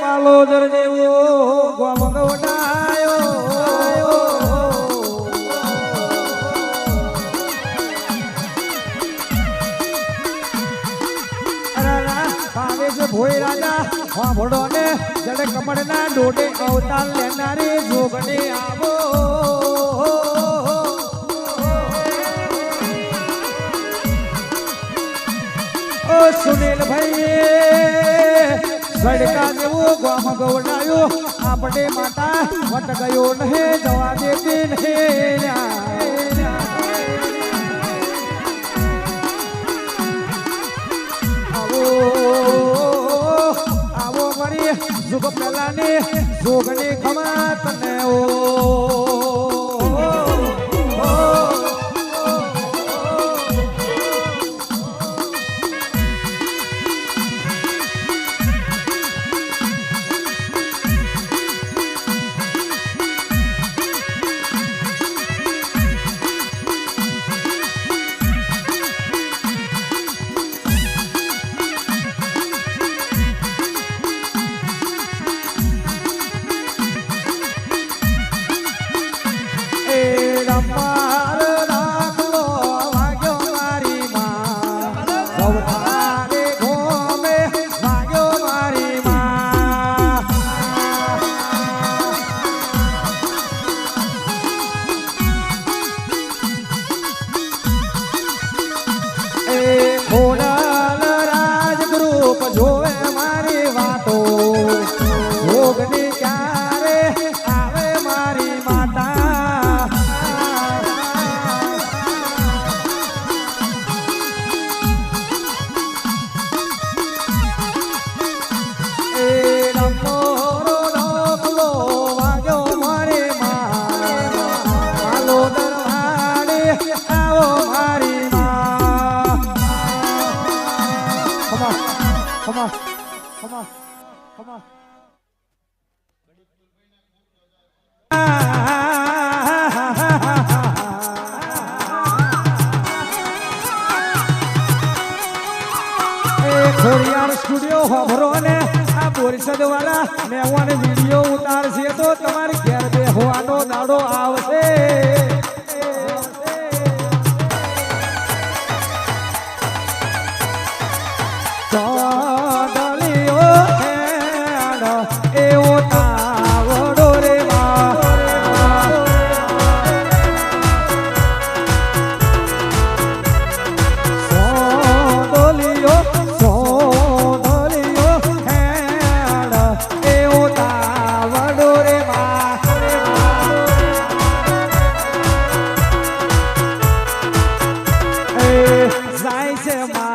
પાલોદર જેવો ગોમગવડાયો ભોય રાજા વાભડો ને જડે કમળના ડોડે અવતાર લેનારી જોગણી આવો. સુનિલ ભાઈ સડકા જેવો ગામ ગવડાયો આપણે માતા વટ ગયો નહે જવા દેતી નહે આવો મારી જુગ પેલાની જોગણી ખમા તને ઓ সম্মান ખમા ખમા ખમા એ ખોડિયાર સ્ટુડિયો હોભરો ને આ બોરસદ વાળા મેવાને વીડિયો ઉતારશે તો તમારી ઘેર બેહવાનો દાડો આવશે. Yeah,